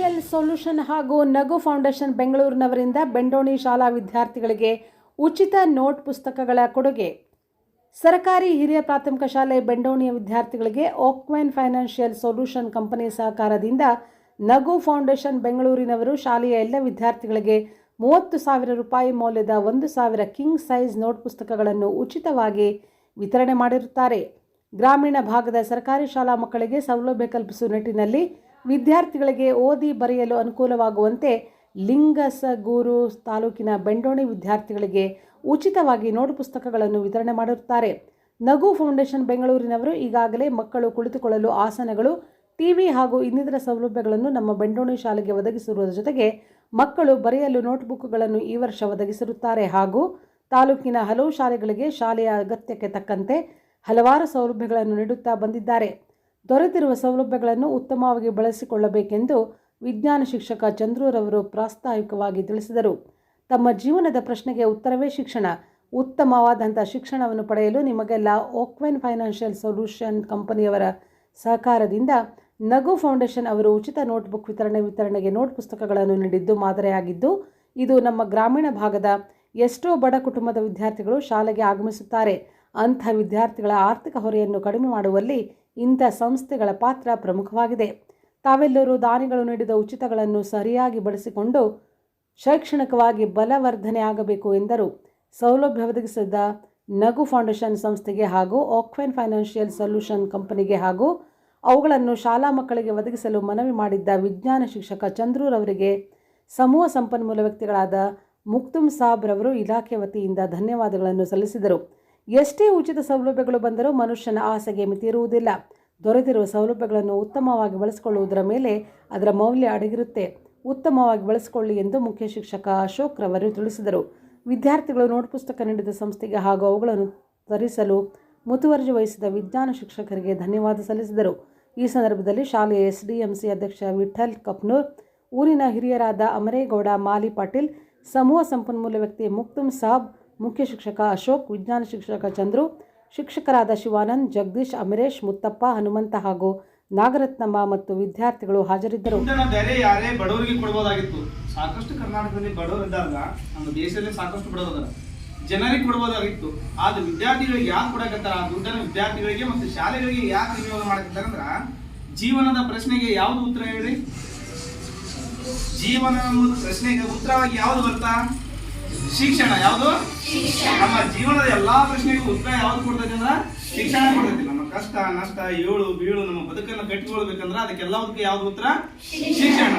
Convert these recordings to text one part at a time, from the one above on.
Financial solution ಹಾಗೂ ನಗು foundation ಬೆಂಗಳೂರಿನವರಿಂದ ಬೆಂಡೋಣಿ ಶಾಲಾ ವಿದ್ಯಾರ್ಥಿಗಳಿಗೆ ಉಚಿತ ನೋಟ್ ಪುಸ್ತಕಗಳ ಕೊಡುಗೆ. ಸರ್ಕಾರಿ ಹಿರಿಯ ಪ್ರಾಥಮಿಕ ಶಾಲೆ ಬೆಂಡೋಣಿಯ ವಿದ್ಯಾರ್ಥಿಗಳಿಗೆ ಓಕ್ವೆನ್ ಫೈನಾನ್ಷಿಯಲ್ ಸೊಲ್ಯೂಷನ್ ಕಂಪನಿ ಸಹಕಾರದಿಂದ ನಗು ಫೌಂಡೇಶನ್ ಬೆಂಗಳೂರಿನವರು ಶಾಲೆಯ ಎಲ್ಲ ವಿದ್ಯಾರ್ಥಿಗಳಿಗೆ ಮೂವತ್ತು ಸಾವಿರ ರೂಪಾಯಿ ಮೌಲ್ಯದ ಒಂದು ಸಾವಿರ ಕಿಂಗ್ ಸೈಜ್ ನೋಟ್ ಪುಸ್ತಕಗಳನ್ನು ಉಚಿತವಾಗಿ ವಿತರಣೆ ಮಾಡಿರುತ್ತಾರೆ. ಗ್ರಾಮೀಣ ಭಾಗದ ಸರ್ಕಾರಿ ಶಾಲಾ ಮಕ್ಕಳಿಗೆ ಸೌಲಭ್ಯ ಕಲ್ಪಿಸುವ ನಿಟ್ಟಿನಲ್ಲಿ ವಿದ್ಯಾರ್ಥಿಗಳಿಗೆ ಓದಿ ಬರೆಯಲು ಅನುಕೂಲವಾಗುವಂತೆ ಲಿಂಗಸಗೂರು ತಾಲೂಕಿನ ಬೆಂಡೋಣಿ ವಿದ್ಯಾರ್ಥಿಗಳಿಗೆ ಉಚಿತವಾಗಿ ನೋಟ್ ಪುಸ್ತಕಗಳನ್ನು ವಿತರಣೆ ಮಾಡಿರುತ್ತಾರೆ. ನಗು ಫೌಂಡೇಶನ್ ಬೆಂಗಳೂರಿನವರು ಈಗಾಗಲೇ ಮಕ್ಕಳು ಕುಳಿತುಕೊಳ್ಳಲು ಆಸನಗಳು, ಟಿವಿ ಹಾಗೂ ಇನ್ನಿತರ ಸೌಲಭ್ಯಗಳನ್ನು ನಮ್ಮ ಬೆಂಡೋಣಿ ಶಾಲೆಗೆ ಒದಗಿಸಿರುವುದರ ಜೊತೆಗೆ ಮಕ್ಕಳು ಬರೆಯಲು ನೋಟ್ಬುಕ್ಗಳನ್ನು ಈ ವರ್ಷ ಒದಗಿಸಿರುತ್ತಾರೆ ಹಾಗೂ ತಾಲೂಕಿನ ಹಲವು ಶಾಲೆಗಳಿಗೆ ಶಾಲೆಯ ಅಗತ್ಯಕ್ಕೆ ತಕ್ಕಂತೆ ಹಲವಾರು ಸೌಲಭ್ಯಗಳನ್ನು ನೀಡುತ್ತಾ ಬಂದಿದ್ದಾರೆ. ದೊರೆತಿರುವ ಸೌಲಭ್ಯಗಳನ್ನು ಉತ್ತಮವಾಗಿ ಬಳಸಿಕೊಳ್ಳಬೇಕೆಂದು ವಿಜ್ಞಾನ ಶಿಕ್ಷಕ ಚಂದ್ರೂರವರು ಪ್ರಾಸ್ತಾವಿಕವಾಗಿ ತಿಳಿಸಿದರು. ತಮ್ಮ ಜೀವನದ ಪ್ರಶ್ನೆಗೆ ಉತ್ತರವೇ ಶಿಕ್ಷಣ. ಉತ್ತಮವಾದಂಥ ಶಿಕ್ಷಣವನ್ನು ಪಡೆಯಲು ನಿಮಗೆಲ್ಲ ಓಕ್ವೆನ್ ಫೈನಾನ್ಷಿಯಲ್ ಸೊಲ್ಯೂಷನ್ ಕಂಪನಿಯವರ ಸಹಕಾರದಿಂದ ನಗು ಫೌಂಡೇಶನ್ ಅವರು ಉಚಿತ ನೋಟ್ಬುಕ್ ವಿತರಣೆ ವಿತರಣೆಗೆ ನೋಟ್ ಪುಸ್ತಕಗಳನ್ನು ನೀಡಿದ್ದು ಮಾದರಿಯಾಗಿದ್ದು, ಇದು ನಮ್ಮ ಗ್ರಾಮೀಣ ಭಾಗದ ಎಷ್ಟೋ ಬಡ ಕುಟುಂಬದ ವಿದ್ಯಾರ್ಥಿಗಳು ಶಾಲೆಗೆ ಆಗಮಿಸುತ್ತಾರೆ. ಅಂಥ ವಿದ್ಯಾರ್ಥಿಗಳ ಆರ್ಥಿಕ ಹೊರೆಯನ್ನು ಕಡಿಮೆ ಮಾಡುವಲ್ಲಿ ಇಂಥ ಸಂಸ್ಥೆಗಳ ಪಾತ್ರ ಪ್ರಮುಖವಾಗಿದೆ. ತಾವೆಲ್ಲರೂ ದಾನಿಗಳು ನೀಡಿದ ಉಚಿತಗಳನ್ನು ಸರಿಯಾಗಿ ಬಳಸಿಕೊಂಡು ಶೈಕ್ಷಣಿಕವಾಗಿ ಬಲವರ್ಧನೆ ಆಗಬೇಕು ಎಂದರು. ಸೌಲಭ್ಯ ಒದಗಿಸಿದ ನಗು ಫೌಂಡೇಶನ್ ಸಂಸ್ಥೆಗೆ ಹಾಗೂ ಆಕ್ವೆನ್ ಫೈನಾನ್ಷಿಯಲ್ ಸೊಲ್ಯೂಷನ್ ಕಂಪನಿಗೆ ಹಾಗೂ ಅವುಗಳನ್ನು ಶಾಲಾ ಮಕ್ಕಳಿಗೆ ಒದಗಿಸಲು ಮನವಿ ಮಾಡಿದ್ದ ವಿಜ್ಞಾನ ಶಿಕ್ಷಕ ಚಂದ್ರೂರವರಿಗೆ ಸಮೂಹ ಸಂಪನ್ಮೂಲ ವ್ಯಕ್ತಿಗಳಾದ ಮುಕ್ತುಮ್ ಸಾಬ್ರವರು ಇಲಾಖೆ ವತಿಯಿಂದ ಧನ್ಯವಾದಗಳನ್ನು ಸಲ್ಲಿಸಿದರು. ಎಷ್ಟೇ ಉಚಿತ ಸೌಲಭ್ಯಗಳು ಬಂದರೂ ಮನುಷ್ಯನ ಆಸೆಗೆ ಮಿತಿರುವುದಿಲ್ಲ ದೊರೆತಿರುವ ಸೌಲಭ್ಯಗಳನ್ನು ಉತ್ತಮವಾಗಿ ಬಳಸಿಕೊಳ್ಳುವುದರ ಮೇಲೆ ಅದರ ಮೌಲ್ಯ ಅಡಗಿರುತ್ತೆ. ಉತ್ತಮವಾಗಿ ಬಳಸಿಕೊಳ್ಳಿ ಎಂದು ಮುಖ್ಯ ಶಿಕ್ಷಕ ಅಶೋಕ್ ರವರು ತಿಳಿಸಿದರು. ವಿದ್ಯಾರ್ಥಿಗಳು ನೋಟ್ ಪುಸ್ತಕ ನೀಡಿದ ಸಂಸ್ಥೆಗೆ ಹಾಗೂ ಅವುಗಳನ್ನು ತರಿಸಲು ಮುತುವರ್ಜಿ ವಹಿಸಿದ ವಿಜ್ಞಾನ ಶಿಕ್ಷಕರಿಗೆ ಧನ್ಯವಾದ ಸಲ್ಲಿಸಿದರು. ಈ ಸಂದರ್ಭದಲ್ಲಿ ಶಾಲೆಯ ಎಸ್ಡಿಎಂಸಿ ಅಧ್ಯಕ್ಷ ವಿಠಲ್ ಕಪ್ನೂರ್, ಊರಿನ ಹಿರಿಯರಾದ ಅಮರೇಗೌಡ, ಮಾಲಿ ಪಾಟೀಲ್, ಸಮೂಹ ಸಂಪನ್ಮೂಲ ವ್ಯಕ್ತಿ ಮುಕ್ತುಮ್ ಸಾಬ್ ಮುಖ್ಯ ಶಿಕ್ಷಕ ಅಶೋಕ್, ವಿಜ್ಞಾನ ಶಿಕ್ಷಕ ಚಂದ್ರು, ಶಿಕ್ಷಕರಾದ ಶಿವಾನಂದ್, ಜಗದೀಶ್, ಅಮರೇಶ್, ಮುತ್ತಪ್ಪ, ಹನುಮಂತ ಹಾಗೂ ನಾಗರತ್ನಮ್ಮ ಮತ್ತು ವಿದ್ಯಾರ್ಥಿಗಳು ಹಾಜರಿದ್ದರು. ಬೇರೆ ಯಾರೇ ಬಡವರಿಗೆ ಕೊಡ್ಬೋದಾಗಿತ್ತು? ಸಾಕಷ್ಟು ಕರ್ನಾಟಕದಲ್ಲಿ ಬಡವರು ಇದ್ದಾಗ ನಮ್ಮ ದೇಶದಲ್ಲಿ ಸಾಕಷ್ಟು ಬಡವರು ಜನರಿಗೆ ಕೊಡ್ಬೋದಾಗಿತ್ತು. ಆದ್ರೆ ವಿದ್ಯಾರ್ಥಿಗಳಿಗೆ ಯಾಕೆ ಕೊಡಕತ್ತಾರ? ಆ ದುಡ್ಡನ್ನು ವಿದ್ಯಾರ್ಥಿಗಳಿಗೆ ಮತ್ತು ಶಾಲೆಗಳಿಗೆ ಯಾಕೆ ವಿನಿಯೋಗ ಮಾಡಕತ್ತಾರ ಜೀವನದ ಪ್ರಶ್ನೆಗೆ ಯಾವ್ದು ಉತ್ತರ ಹೇಳಿ? ಜೀವನ ಪ್ರಶ್ನೆಗೆ ಉತ್ತರವಾಗಿ ಯಾವ್ದು ಬರ್ತಾ? ಶಿಕ್ಷಣ ಯಾವುದು? ನಮ್ಮ ಜೀವನದ ಎಲ್ಲಾ ಪ್ರಶ್ನೆಗೂ ಉತ್ತರ ಯಾವ್ದು ಕೊಡ್ತೈತಿ ಅಂದ್ರ ಶಿಕ್ಷಣ ಕೊಡ್ತೈತಿ ನಮ್ಮ ಕಷ್ಟ ನಷ್ಟ ಏಳು ಬೀಳು ನಮ್ಮ ಬದುಕನ್ನು ಕಟ್ಟಿಕೊಳ್ಬೇಕಂದ್ರ ಅದಕ್ಕೆಲ್ಲದಕ್ಕೆ ಯಾವ್ದು ಉತ್ತರ? ಶಿಕ್ಷಣ.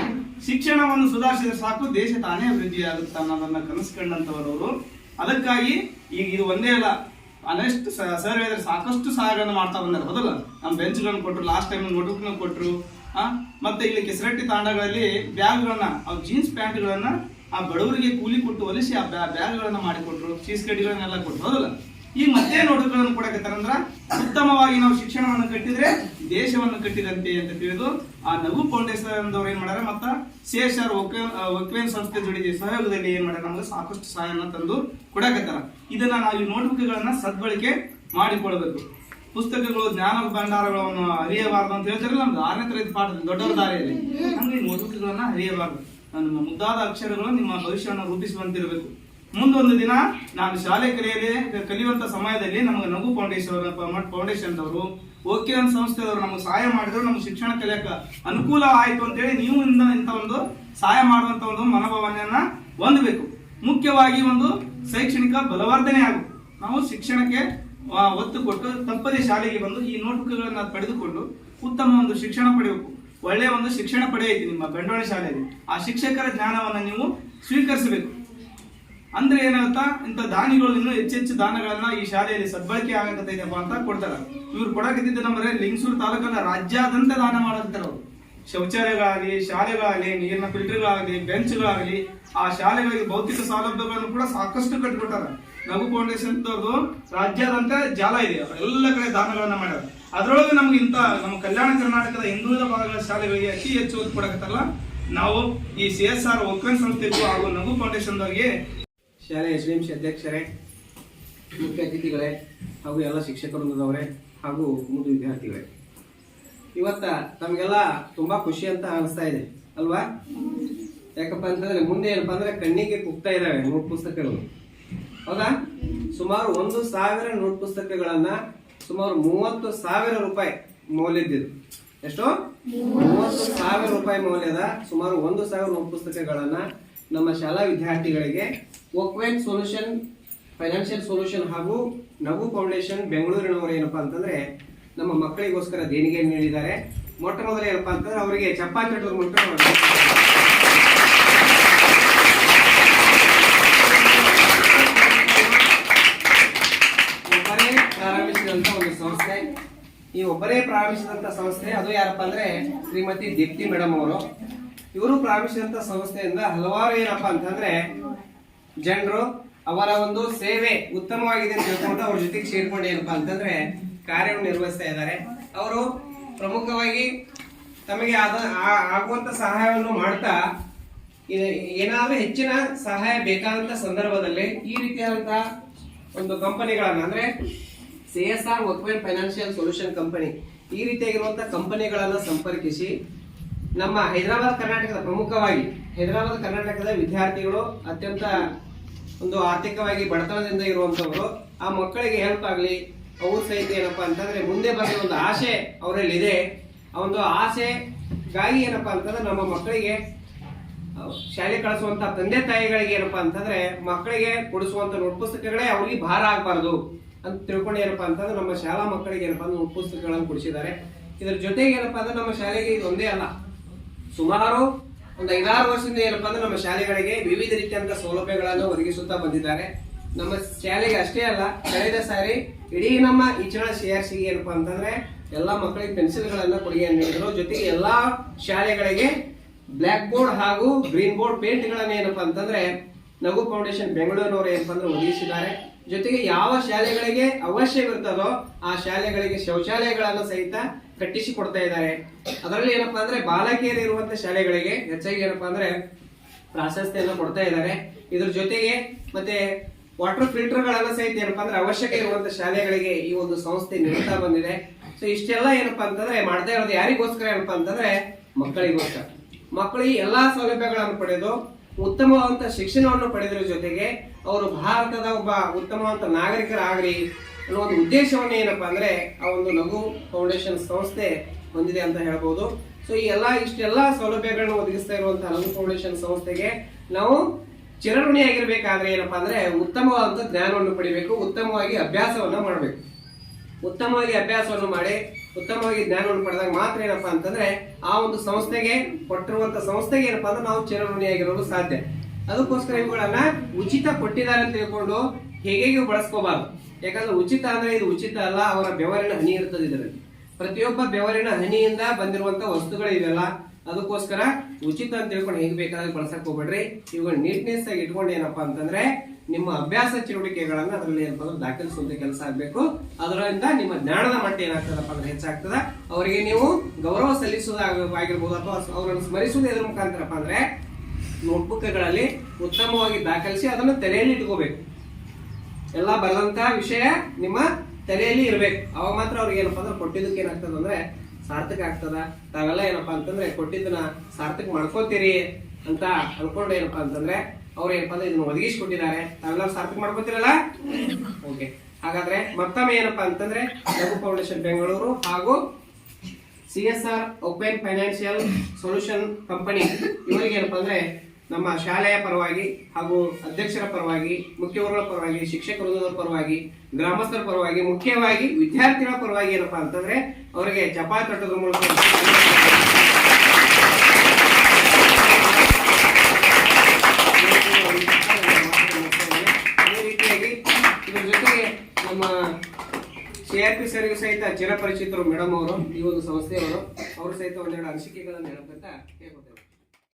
ಶಿಕ್ಷಣವನ್ನು ಸುಧಾರಿಸಿದ್ರೆ ಸಾಕು ದೇಶ ತಾನೇ ಅಭಿವೃದ್ಧಿ ಆಗುತ್ತೆ ಅನ್ನೋದನ್ನ ಕನಸು ಕಂಡಂತವರವರು ಅದಕ್ಕಾಗಿ ಈಗ ಇದು ಒಂದೇ ಅಲ್ಲ ಅನೆಸ್ಟ್ ಸರ್ವೆ ಸಾಕಷ್ಟು ಸಹಾಯಗಳನ್ನು ಮಾಡ್ತಾ ಬಂದಾರೆ. ಹೌದಲ್ಲ ನಮ್ಮ ಬೆಂಚ್ಗಳನ್ನು ಕೊಟ್ಟರು ಲಾಸ್ಟ್ ಟೈಮ್ ನೋಟ್ಬುಕ್ನ ಕೊಟ್ಟರು ಮತ್ತೆ ಇಲ್ಲಿ ಕೆಸರಟ್ಟಿ ತಾಂಡಗಳಲ್ಲಿ ಬ್ಯಾಗ್ಗಳನ್ನ ಅವು ಜೀನ್ಸ್ ಪ್ಯಾಂಟ್ಗಳನ್ನ ಆ ಬಡವರಿಗೆ ಕೂಲಿ ಕೊಟ್ಟು ಹೊಲಿಸಿ ಆ ಬ್ಯಾಗ್ಗಳನ್ನ ಮಾಡಿಕೊಟ್ರು ಚೀಸ್ ಕಡ್ಡಿಗಳನ್ನೆಲ್ಲ ಕೊಟ್ಟರು ಹೌದಲ್ಲ? ಈ ಮತ್ತೆ ನೋಟುಗಳನ್ನು ಕೊಡಕತ್ತಾರಂದ್ರ ಉತ್ತಮವಾಗಿ ನಾವು ಶಿಕ್ಷಣವನ್ನು ಕಟ್ಟಿದ್ರೆ ದೇಶವನ್ನು ಕಟ್ಟಿದಂತೆ ಅಂತ ತಿಳಿದು ಆ ನಗು ಫೌಂಡೇಶನ್ ದವ್ರು ಏನ್ ಮಾಡ್ಯಾರ, ಮತ್ತ ಸೇಷರ್ ಒಕ್ವೇನ್ ಸಂಸ್ಥೆ ಜೊತೆಗೆ ಸಹಯೋಗದಲ್ಲಿ ಏನ್ ಮಾಡ್ಯಾರ, ನಮ್ಗೆ ಸಾಕಷ್ಟು ಸಹಾಯವನ್ನು ತಂದು ಕೊಡಕತ್ತಾರ. ಇದನ್ನ ನಾವು ಈ ನೋಟ್ಬುಕ್ಗಳನ್ನ ಸದ್ಬಳಕೆ ಮಾಡಿಕೊಳ್ಬೇಕು. ಪುಸ್ತಕಗಳು, ಜ್ಞಾನ ಭಂಡಾರಗಳನ್ನು ಅರಿಯಬಾರದು ಅಂತ ಹೇಳ್ತಾರೆ ನಮ್ದು ಆರನೇ ತರಗತಿ ಪಾಠ ದೊಡ್ಡವರ ದಾರಿಯಲ್ಲಿ. ಹಂಗೆ ನೋಟ್ಬುಕ್ಗಳನ್ನ ಅರಿಯಬಾರದು ನಮ್ಮ ಮುದ್ದಾದ ಅಕ್ಷರಗಳು ನಿಮ್ಮ ಭವಿಷ್ಯವನ್ನು ರೂಪಿಸುವಂತಿರಬೇಕು. ಮುಂದೊಂದು ದಿನ ನಾನು ಶಾಲೆ ಕಲಿಯದೆ ಕಲಿಯುವಂತ ಸಮಯದಲ್ಲಿ ನಮಗೆ ನಗು ಫೌಂಡೇಶನ್ ಫೌಂಡೇಶನ್ ಓಕೆ ಅಂತ ಸಂಸ್ಥೆದವರು ನಮಗೆ ಸಹಾಯ ಮಾಡಿದ್ರು. ನಮ್ಗೆ ಶಿಕ್ಷಣ ಕಲಿಯಕ ಅನುಕೂಲ ಆಯಿತು ಅಂತೇಳಿ ನೀವು ಇಂದ ಇಂಥ ಒಂದು ಸಹಾಯ ಮಾಡುವಂತ ಒಂದು ಮನೋಭಾವನೆಯನ್ನ ಹೊಂದಬೇಕು. ಮುಖ್ಯವಾಗಿ ಒಂದು ಶೈಕ್ಷಣಿಕ ಬಲವರ್ಧನೆ ಆಗು. ನಾವು ಶಿಕ್ಷಣಕ್ಕೆ ಒತ್ತು ಕೊಟ್ಟು ತಪ್ಪದೇ ಶಾಲೆಗೆ ಬಂದು ಈ ನೋಟ್ಬುಕ್ಗಳನ್ನ ಪಡೆದುಕೊಂಡು ಉತ್ತಮ ಒಂದು ಶಿಕ್ಷಣ ಪಡೆಯಬೇಕು. ಒಳ್ಳೆಯ ಒಂದು ಶಿಕ್ಷಣ ಪಡೆಯೈತಿ ನಿಮ್ಮ ಬಂಡವಾಳ ಶಾಲೆಯಲ್ಲಿ. ಆ ಶಿಕ್ಷಕರ ಜ್ಞಾನವನ್ನು ನೀವು ಸ್ವೀಕರಿಸಬೇಕು. ಅಂದ್ರೆ ಏನಾಗುತ್ತಾ ಇಂಥ ದಾನಿಗಳು ಇನ್ನೂ ಹೆಚ್ಚೆಚ್ಚು ದಾನಗಳನ್ನ ಈ ಶಾಲೆಯಲ್ಲಿ ಸದ್ಬಳಕೆ ಆಗತ್ತೈತಪ್ಪ ಅಂತ ಕೊಡ್ತಾರೆ. ಇವ್ರು ಕೊಡಕತ್ತಿದ್ದ ನಮ್ಮ ಲಿಂಗಸೂರು ತಾಲೂಕನ್ನ ರಾಜ್ಯಾದ್ಯಂತ ದಾನ ಮಾಡಕತ್ತಾರ ಅವರು. ಶೌಚಾಲಯಗಳಾಗಲಿ, ಶಾಲೆಗಳಾಗಲಿ, ನೀರಿನ ಫಿಲ್ಟರ್ಗಳಾಗಲಿ, ಬೆಂಚ್ಗಳಾಗಲಿ, ಆ ಶಾಲೆಗಳಿಗೆ ಭೌತಿಕ ಸೌಲಭ್ಯಗಳನ್ನು ಕೂಡ ಸಾಕಷ್ಟು ಕಟ್ಟಿಕೊಟ್ಟಾರ ನಗು ಫೌಂಡೇಶನ್ ರಾಜ್ಯಾದ್ಯಂತ ಜಾಲ ಇದೆ. ಎಲ್ಲ ಕಡೆ ದಾನಗಳನ್ನ ಮಾಡ್ಯಾರ. ಅದರೊಳಗೆ ನಮ್ಗೆ ಇಂಥ ನಮ್ಮ ಕಲ್ಯಾಣ ಕರ್ನಾಟಕದ ಹಿಂದುಳಿದ ಭಾಗಗಳ ಶಾಲೆಗಳಿಗೆ ಅತಿ ಹೆಚ್ಚು ಒತ್ತು ಕೊಡಕತ್ತಲ್ಲ, ನಾವು ಈ ಸಿ ಎಸ್ ಆರ್ ಒಕ್ಕನ್ ಸಂಸ್ಥೆಗೂ ಹಾಗೂ ನಗು ಫೌಂಡೇಶನ್ದವ್ರಿಗೆ ಶಾಲೆ ಎಸ್ ಡಿ ಎಂ ಸಿ ಅಧ್ಯಕ್ಷರೇ, ಮುಖ್ಯ ಅತಿಥಿಗಳೇ ಹಾಗೂ ಎಲ್ಲ ಶಿಕ್ಷಕವೃಂದದವರೇ ಹಾಗೂ ಮೂರು ವಿದ್ಯಾರ್ಥಿಗಳೇ. ಇವತ್ತ ತಮಗೆಲ್ಲ ತುಂಬಾ ಖುಷಿ ಅಂತ ಅನಿಸ್ತಾ ಇದೆ, ಅಲ್ವಾ? ಯಾಕಪ್ಪ ಅಂತಂದ್ರೆ ಮುಂದೆ ಏನಪ್ಪ ಅಂದ್ರೆ ಕಣ್ಣಿಗೆ ಕುಗ್ತಾ ಇದಾವೆ ನೋಟ್ ಪುಸ್ತಕಗಳು. ಹೌದಾ? ಸುಮಾರು ಒಂದು ಸಾವಿರ ನೋಟ್ ಪುಸ್ತಕಗಳನ್ನ ಸುಮಾರು ಮೂವತ್ತು ಸಾವಿರ ರೂಪಾಯಿ ಮೌಲ್ಯದಿದ್ದು ಎಷ್ಟು? ಮೂವತ್ತು ಸಾವಿರ ರೂಪಾಯಿ ಮೌಲ್ಯದ ಸುಮಾರು ಒಂದು ಸಾವಿರ ಪುಸ್ತಕಗಳನ್ನ ನಮ್ಮ ಶಾಲಾ ವಿದ್ಯಾರ್ಥಿಗಳಿಗೆ ಒಕ್ವೆನ್ ಸೊಲ್ಯೂಷನ್ ಫೈನಾನ್ಷಿಯಲ್ ಸೊಲ್ಯೂಷನ್ ಹಾಗೂ ನಗು ಫೌಂಡೇಶನ್ ಬೆಂಗಳೂರಿನವರು ಏನಪ್ಪಾ ಅಂತಂದ್ರೆ ನಮ್ಮ ಮಕ್ಕಳಿಗೋಸ್ಕರ ದೇಣಿಗೆ ನೀಡಿದ್ದಾರೆ. ಮೊಟ್ಟ ಮೊದಲು ಏನಪ್ಪಾ ಅಂತಂದ್ರೆ ಅವರಿಗೆ ಚಪ್ಪಾಳೆ ತಟ್ಟೋದ್ರ ಈ ಒಬ್ಬರೇ ಪ್ರಾರಂಭಿಸಿದಂತ ಸಂಸ್ಥೆ, ಅದು ಯಾರಪ್ಪ ಅಂದ್ರೆ ಶ್ರೀಮತಿ ದೀಪ್ತಿ ಮೇಡಮ್ ಅವರು. ಇವರು ಪ್ರಾರಂಭಿಸಿದಂತ ಸಂಸ್ಥೆಯಿಂದ ಹಲವಾರು ಏನಪ್ಪ ಅಂತಂದ್ರೆ ಜನರು ಅವರ ಒಂದು ಸೇವೆ ಉತ್ತಮವಾಗಿದೆ ಅಂತ ತಿಳ್ಕೊಂಡು ಅವ್ರ ಜೊತೆಗೆ ಸೇರ್ಕೊಂಡು ಏನಪ್ಪ ಅಂತಂದ್ರೆ ಕಾರ್ಯವನ್ನು ನಿರ್ವಹಿಸ್ತಾ ಇದ್ದಾರೆ. ಅವರು ಪ್ರಮುಖವಾಗಿ ತಮಗೆ ಆದ ಆಗುವಂತ ಸಹಾಯವನ್ನು ಮಾಡ್ತಾ ಏನಾದ್ರೂ ಹೆಚ್ಚಿನ ಸಹಾಯ ಬೇಕಾದಂತ ಸಂದರ್ಭದಲ್ಲಿ ಈ ರೀತಿಯಾದಂತಹ ಒಂದು ಕಂಪನಿಗಳನ್ನ ಅಂದ್ರೆ ಸಿ ಎಸ್ ಆರ್ ವರ್ಕ್ವೆನ್ ಫೈನಾನ್ಷಿಯಲ್ ಸೊಲ್ಯೂಷನ್ ಕಂಪನಿ. ಈ ರೀತಿಯಾಗಿರುವಂತಹ ಕಂಪನಿಗಳನ್ನ ಸಂಪರ್ಕಿಸಿ ನಮ್ಮ ಹೈದರಾಬಾದ್ ಕರ್ನಾಟಕದ ಪ್ರಮುಖವಾಗಿ ಹೈದರಾಬಾದ್ ಕರ್ನಾಟಕದ ವಿದ್ಯಾರ್ಥಿಗಳು ಅತ್ಯಂತ ಒಂದು ಆರ್ಥಿಕವಾಗಿ ಬಡತನದಿಂದ ಇರುವಂತವರು, ಆ ಮಕ್ಕಳಿಗೆ ಹೆಲ್ಪ್ ಆಗಲಿ ಅವು ಸಹಿತ ಏನಪ್ಪಾ ಅಂತಂದ್ರೆ ಮುಂದೆ ಬಂದ ಒಂದು ಆಸೆ ಅವರಲ್ಲಿ ಇದೆ ಆ ಒಂದು ಆಸೆಗಾಗಿ ಏನಪ್ಪಾ ಅಂತಂದ್ರೆ ನಮ್ಮ ಮಕ್ಕಳಿಗೆ ಶಾಲೆ ಕಳಿಸುವಂತ ತಂದೆ ತಾಯಿಗಳಿಗೆ ಏನಪ್ಪಾ ಅಂತಂದ್ರೆ ಮಕ್ಕಳಿಗೆ ಕೊಡಿಸುವಂತ ನೋಟ್ ಪುಸ್ತಕಗಳೇ ಅವ್ರಿಗೆ ಭಾರ ಆಗಬಾರ್ದು. ಅಂತ ತಿಳ್ಕೊಂಡು ಏನಪ್ಪಾ ಅಂತಂದ್ರೆ ನಮ್ಮ ಶಾಲಾ ಮಕ್ಕಳಿಗೆ ಏನಪ್ಪಾ ಅಂದ್ರೆ ಪುಸ್ತಕಗಳನ್ನು ಕೊಡಿಸಿದ್ದಾರೆ. ಇದ್ರ ಜೊತೆಗೆ ಏನಪ್ಪಾ ಅಂದ್ರೆ ನಮ್ಮ ಶಾಲೆಗೆ ಇದು ಒಂದೇ ಅಲ್ಲ. ಸುಮಾರು ಒಂದು ಐದಾರು ವರ್ಷದಿಂದ ಏನಪ್ಪಾ ಅಂದ್ರೆ ನಮ್ಮ ಶಾಲೆಗಳಿಗೆ ವಿವಿಧ ರೀತಿಯಂತ ಸೌಲಭ್ಯಗಳನ್ನು ಒದಗಿಸುತ್ತಾ ಬಂದಿದ್ದಾರೆ. ನಮ್ಮ ಶಾಲೆಗೆ ಅಷ್ಟೇ ಅಲ್ಲ, ಕಳೆದ ಸಾರಿ ಇಡೀ ನಮ್ಮ ಈಚಳ ಸಿ ಆರ್ ಸಿ ಏನಪ್ಪಾ ಅಂತಂದ್ರೆ ಎಲ್ಲಾ ಮಕ್ಕಳಿಗೆ ಪೆನ್ಸಿಲ್ಗಳನ್ನ ಕೊಡುಗೆ ನೀಡಿದ್ರು ಜೊತೆಗೆ ಎಲ್ಲಾ ಶಾಲೆಗಳಿಗೆ ಬ್ಲ್ಯಾಕ್ ಬೋರ್ಡ್ ಹಾಗೂ ಗ್ರೀನ್ ಬೋರ್ಡ್ ಪೇಂಟ್ ಗಳನ್ನ ಏನಪ್ಪಾ ಅಂತಂದ್ರೆ ನಗು ಫೌಂಡೇಶನ್ ಬೆಂಗಳೂರಿನವರು ಏನಪ್ಪಾ ಅಂದ್ರೆ ಒದಗಿಸಿದ್ದಾರೆ. ಜೊತೆಗೆ ಯಾವ ಶಾಲೆಗಳಿಗೆ ಅವಶ್ಯವಿರ್ತದೋ ಆ ಶಾಲೆಗಳಿಗೆ ಶೌಚಾಲಯಗಳನ್ನು ಸಹಿತ ಕಟ್ಟಿಸಿ ಕೊಡ್ತಾ ಇದ್ದಾರೆ. ಅದರಲ್ಲಿ ಏನಪ್ಪಾ ಅಂದ್ರೆ ಬಾಲಕಿಯರು ಇರುವಂತ ಶಾಲೆಗಳಿಗೆ ಹೆಚ್ಚಾಗಿ ಏನಪ್ಪಾ ಅಂದ್ರೆ ಪ್ರಾಶಸ್ತ್ಯನ್ನು ಕೊಡ್ತಾ ಇದ್ದಾರೆ. ಇದ್ರ ಜೊತೆಗೆ ಮತ್ತೆ ವಾಟರ್ ಫಿಲ್ಟರ್ ಗಳನ್ನ ಸಹಿತ ಏನಪ್ಪಾ ಅಂದ್ರೆ ಅವಶ್ಯಕ ಇರುವಂತ ಶಾಲೆಗಳಿಗೆ ಈ ಒಂದು ಸಂಸ್ಥೆ ನೀಡ್ತಾ ಬಂದಿದೆ. ಸೊ ಇಷ್ಟೆಲ್ಲ ಏನಪ್ಪಾ ಅಂತಂದ್ರೆ ಮಾಡ್ತಾ ಇರೋದು ಯಾರಿಗೋಸ್ಕರ ಏನಪ್ಪಾ ಅಂತಂದ್ರೆ ಮಕ್ಕಳಿಗೋಸ್ಕರ. ಮಕ್ಕಳು ಈ ಎಲ್ಲಾ ಸೌಲಭ್ಯಗಳನ್ನು ಪಡೆದು ಉತ್ತಮವಾದಂತ ಶಿಕ್ಷಣವನ್ನು ಪಡೆದರ ಜೊತೆಗೆ ಅವರು ಭಾರತದ ಒಬ್ಬ ಉತ್ತಮವಾದಂಥ ನಾಗರಿಕರಾಗಲಿ ಅನ್ನೋ ಒಂದು ಉದ್ದೇಶವನ್ನು ಏನಪ್ಪಾ ಅಂದ್ರೆ ಆ ಒಂದು ಲಘು ಫೌಂಡೇಶನ್ ಸಂಸ್ಥೆ ಹೊಂದಿದೆ ಅಂತ ಹೇಳ್ಬೋದು. ಸೊ ಈ ಎಲ್ಲ ಇಷ್ಟೆಲ್ಲ ಸೌಲಭ್ಯಗಳನ್ನು ಒದಗಿಸ್ತಾ ಇರುವಂತಹ ಲಘು ಫೌಂಡೇಶನ್ ಸಂಸ್ಥೆಗೆ ನಾವು ಚಿರಋಣಿಯಾಗಿರ್ಬೇಕಾದ್ರೆ ಏನಪ್ಪಾ ಅಂದ್ರೆ ಉತ್ತಮವಾದಂತ ಜ್ಞಾನವನ್ನು ಪಡಿಬೇಕು, ಉತ್ತಮವಾಗಿ ಅಭ್ಯಾಸವನ್ನ ಮಾಡಬೇಕು. ಉತ್ತಮವಾಗಿ ಅಭ್ಯಾಸವನ್ನು ಮಾಡಿ ಉತ್ತಮವಾಗಿ ಜ್ಞಾನವನ್ನು ಪಡೆದಾಗ ಮಾತ್ರ ಏನಪ್ಪಾ ಅಂತಂದ್ರೆ ಆ ಒಂದು ಸಂಸ್ಥೆಗೆ ಕೊಟ್ಟಿರುವಂತ ಸಂಸ್ಥೆಗೆ ಏನಪ್ಪಾ ಅಂದ್ರೆ ನಾವು ಚಿರಋಣಿಯಾಗಿರೋದು ಸಾಧ್ಯ. ಅದಕ್ಕೋಸ್ಕರ ಇವುಗಳನ್ನ ಉಚಿತ ಕೊಟ್ಟಿದ್ದಾರೆ ಅಂತ ತಿಳ್ಕೊಂಡು ಹೇಗೆ ಬಳಸ್ಕೋಬಾರ್ದು? ಯಾಕಂದ್ರೆ ಉಚಿತ ಅಂದ್ರೆ ಇದು ಉಚಿತ ಅಲ್ಲ, ಅವರ ಬೆವರಿನ ಹನಿ ಇರ್ತದೆ ಇದರಲ್ಲಿ. ಪ್ರತಿಯೊಬ್ಬ ಬೆವರಿನ ಹನಿಯಿಂದ ಬಂದಿರುವಂತ ವಸ್ತುಗಳು ಇವೆಲ್ಲ ಅದಕ್ಕೋಸ್ಕರ ಉಚಿತ ಅಂತ ತಿಳ್ಕೊಂಡು ಹೆಂಗ್ ಬೇಕಾದ್ರೆ ಬಳಸಕ್ ಹೋಗ್ಬೇಡ್ರಿ. ಇವುಗಳು ನೀಟ್ನೆಸ್ ಆಗಿ ಇಟ್ಕೊಂಡು ಏನಪ್ಪಾ ಅಂತಂದ್ರೆ ನಿಮ್ಮ ಅಭ್ಯಾಸ ಚಟುವಟಿಕೆಗಳನ್ನ ಅದರಲ್ಲಿ ಏನಪ್ಪ ದಾಖಲಿಸುವಂತ ಕೆಲಸ ಆಗ್ಬೇಕು. ಅದರಿಂದ ನಿಮ್ಮ ಜ್ಞಾನದ ಮಟ್ಟ ಏನಾಗ್ತದಪ್ಪ ಅಂದ್ರೆ ಹೆಚ್ಚಾಗ್ತದ. ಅವರಿಗೆ ನೀವು ಗೌರವ ಸಲ್ಲಿಸುವುದಾಗಿರ್ಬೋದು ಅಥವಾ ಅವರನ್ನು ಸ್ಮರಿಸುವುದು ಎದ್ರ ಮುಖಾಂತರಪ್ಪ ಅಂದ್ರೆ ನೋಟ್ಬುಕ್ಗಳಲ್ಲಿ ಉತ್ತಮವಾಗಿ ದಾಖಲಿಸಿ ಅದನ್ನು ತಲೆಯಲ್ಲಿ ಇಟ್ಕೋಬೇಕು. ಎಲ್ಲ ಬರೆದಂತಹ ವಿಷಯ ನಿಮ್ಮ ತಲೆಯಲ್ಲಿ ಇರಬೇಕು. ಅವಾಗ ಮಾತ್ರ ಅವ್ರಿಗೆ ಏನಪ್ಪ ಅಂದ್ರೆ ಕೊಟ್ಟಿದ್ದಕ್ಕೆ ಏನಾಗ್ತದ ಅಂದ್ರೆ ಸಾರ್ಥಕ ಆಗ್ತದ? ತಾವೆಲ್ಲ ಏನಪ್ಪಾ ಅಂತಂದ್ರೆ ಕೊಟ್ಟಿದ್ದನ್ನ ಸಾರ್ಥಕ ಮಾಡ್ಕೋತೀರಿ ಅಂತ ಅನ್ಕೊಂಡು ಏನಪ್ಪಾ ಅಂತಂದ್ರೆ ಅವ್ರು ಏನಪ್ಪಾ ಅಂದ್ರೆ ಇದನ್ನ ಒದಗಿಸ್ಕೊಟ್ಟಿದ್ದಾರೆ. ತಾವೆಲ್ಲ ಸಾರ್ಥಕ ಮಾಡ್ಕೋತೀರಲ್ಲ? ಓಕೆ ಹಾಗಾದ್ರೆ ಮತ್ತೊಮ್ಮೆ ಏನಪ್ಪಾ ಅಂತಂದ್ರೆ ಲಘು ಫೌಂಡೇಶನ್ ಬೆಂಗಳೂರು ಹಾಗೂ C S R open financial solution company ಇವರಿಗೆ ಏನಪ್ಪಾ ಅಂದ್ರೆ ನಮ್ಮ ಶಾಲೆಯ ಪರವಾಗಿ ಹಾಗೂ ಅಧ್ಯಕ್ಷರ ಪರವಾಗಿ, ಮುಖ್ಯವರುಗಳ ಪರವಾಗಿ ಶಿಕ್ಷಕ ವೃಂದದ ಪರವಾಗಿ, ಗ್ರಾಮಸ್ಥರ ಪರವಾಗಿ, ಮುಖ್ಯವಾಗಿ ವಿದ್ಯಾರ್ಥಿಗಳ ಪರವಾಗಿ ಏನಪ್ಪಾ ಅಂತಂದ್ರೆ ಅವರಿಗೆ ಚಪಾತಿ ತಟ್ಟೋದ್ರ ಮೂಲಕ ಅದೇ ರೀತಿಯಾಗಿ ಇದ್ರ ಜೊತೆಗೆ ನಮ್ಮ ಕೆ ಆರ್ ಸಹಿತ ಚಿರಪರಿಚಿತರು ಮೇಡಮ್ ಅವರು, ಈ ಒಂದು ಸಂಸ್ಥೆಯವರು, ಅವರು ಸಹಿತ ಒಂದೆರಡು ಅನಿಸಿಕೆಗಳನ್ನು ಹೇಳಬೇಕಾ ಕೇಳ್ಕೊತೇವೆ